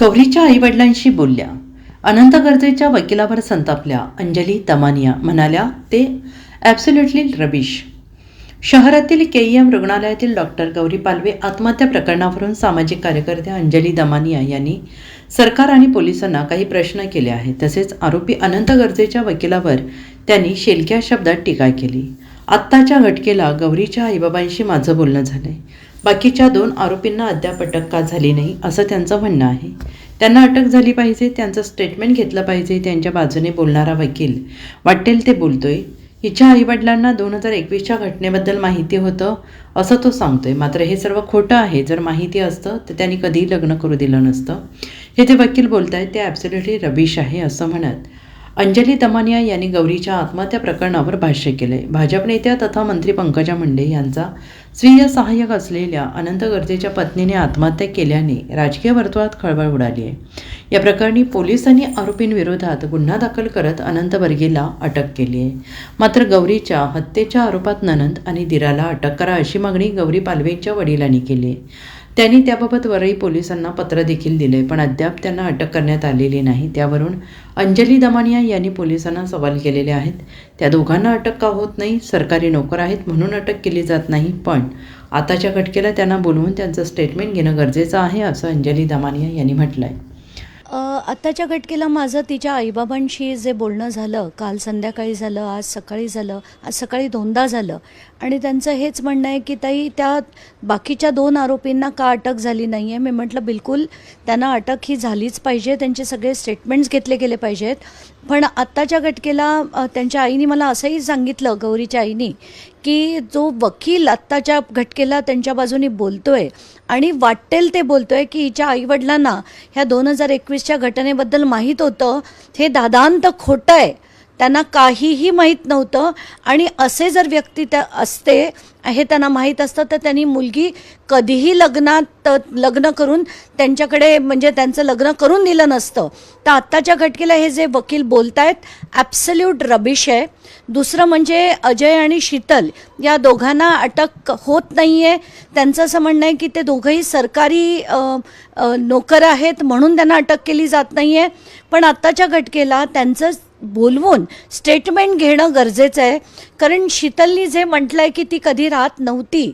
गौरीच्या आईवडिलांशी बोलल्या. अनंत गरजेच्या वकिलावर संतापल्या. अंजली तमानिया म्हणाल्या ते ॲब्सोल्युटली रबिश शहरातील के एम रुग्णालयातील डॉक्टर गौरी पालवे आत्महत्या प्रकरणावरून सामाजिक कार्यकर्त्या अंजली दमानिया यांनी सरकार आणि पोलिसांना काही प्रश्न केले आहेत. तसेच आरोपी अनंत गरजेच्या वकिलावर त्यांनी शेलक्या शब्दात टीका केली. आत्ताच्या घटकेला गौरीच्या आईबाबांशी माझं बोलणं झालं आहे बाकीच्या दोन आरोपींना अद्याप अटक का झाली नाही असं त्यांचं म्हणणं आहे. त्यांना अटक झाली पाहिजे त्यांचं स्टेटमेंट घेतलं पाहिजे त्यांच्या बाजूने बोलणारा वकील. वाटेल ते बोलतोय. हिच्या आईवडिलांना दोन हजार एकवीसच्या घटनेबद्दल माहिती होतं असं तो सांगतोय. मात्र हे सर्व खोटं आहे. जर माहिती असतं तर त्यांनी कधीही लग्न करू दिलं नसतं. हे ते वकील बोलत आहेत ते ॲब्सोल्युटली रबिश आहे असं म्हणत अंजली दमानिया यांनी गौरीच्या आत्महत्या प्रकरणावर भाष्य केलंय भाजप नेत्या तथा मंत्री पंकजा मुंडे यांचा स्वीय सहाय्यक असलेल्या अनंत गर्जेच्या पत्नीने आत्महत्या केल्याने राजकीय वर्तुळात खळबळ उडाली आहे. या प्रकरणी पोलिसांनी आरोपींविरोधात गुन्हा दाखल करत अनंत वर्गीला अटक केली आहे. मात्र गौरीच्या हत्येच्या आरोपात ननंद आणि दिराला अटक करा अशी मागणी गौरी पालवेंच्या वडिलांनी केली आहे. त्यांनी त्याबाबत वरळी पोलिसांना पत्र देखील दिले पण अद्याप त्यांना अटक करण्यात आलेली नाही. त्यावरून अंजली दमानिया यांनी पोलिसांना सवाल केलेले आहेत. त्या दोघांना अटक का होत नाही? सरकारी नोकर आहेत म्हणून अटक केली जात नाही पण आताच्या घटकेला त्यांना बोलवून त्यांचं स्टेटमेंट घेणं गरजेचं आहे असं अंजली दमानिया यांनी म्हटलं आहे आत्ताच्या घटकेला माझं तिच्या आईबाबांशी जे बोलणं झालं काल संध्याकाळी झालं आज सकाळी झालं आज सकाळी दोनदा झालं. आणि त्यांचं हेच म्हणणं आहे की ताई त्या बाकीच्या दोन आरोपींना का अटक झाली नाही आहे मी म्हटलं बिलकुल त्यांना अटक ही झालीच पाहिजे त्यांचे सगळे स्टेटमेंट्स घेतले गेले पाहिजेत. पण आत्ताच्या घटकेला त्यांच्या आईने मला असंही सांगितलं गौरीच्या आईने की जो वकील आत्ताच्या घटकेला त्यांच्या बाजूने बोलतोय आणि वाटेल ते बोलतोय की हिच्या आईवडिलांना ह्या दोन हजार एकवीसच्या घटनेबद्दल माहीत होतं हे दादांत खोटं आहे. त्यांना काहीही माहीत नव्हतं. आणि असे जर व्यक्ती त्या असते हे त्यांना माहीत असतं तर त्यांनी मुलगी कधीही लग्नात लग्न करून त्यांच्याकडे म्हणजे त्यांचं लग्न करून दिलं नसतं. तर आत्ताच्या घटकेला हे जे वकील बोलतायत ॲप्सल्यूट रबिश आहे. दुसरं म्हणजे अजय आणि शीतल या दोघांना अटक होत नाही आहे त्यांचं असं म्हणणं आहे की ते दोघंही सरकारी नोकर आहेत म्हणून त्यांना अटक केली जात नाही आहे पण आत्ताच्या घटकेला त्यांचं बोलवून स्टेटमेंट घेणं गरजेचं आहे. कारण शीतलनी जे म्हटलं आहे की ती कधी राहत नव्हती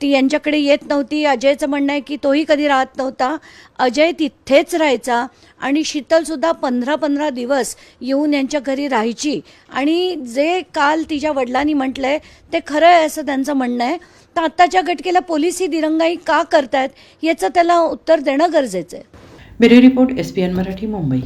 ती यांच्याकडे येत नव्हती. अजयचं म्हणणं आहे की तोही कधी राहत नव्हता. अजय तिथेच राहायचा आणि शीतलसुद्धा पंधरा पंधरा दिवस येऊन यांच्या घरी राहायची. आणि जे काल तिच्या वडिलांनी म्हटलं आहे ते खरं आहे असं त्यांचं म्हणणं आहे. तर आत्ताच्या घटकेला पोलीस ही दिरंगाई का करतायत याचं त्याला उत्तर देणं गरजेचं आहे. Bureau report S P N Marathi Mumbai.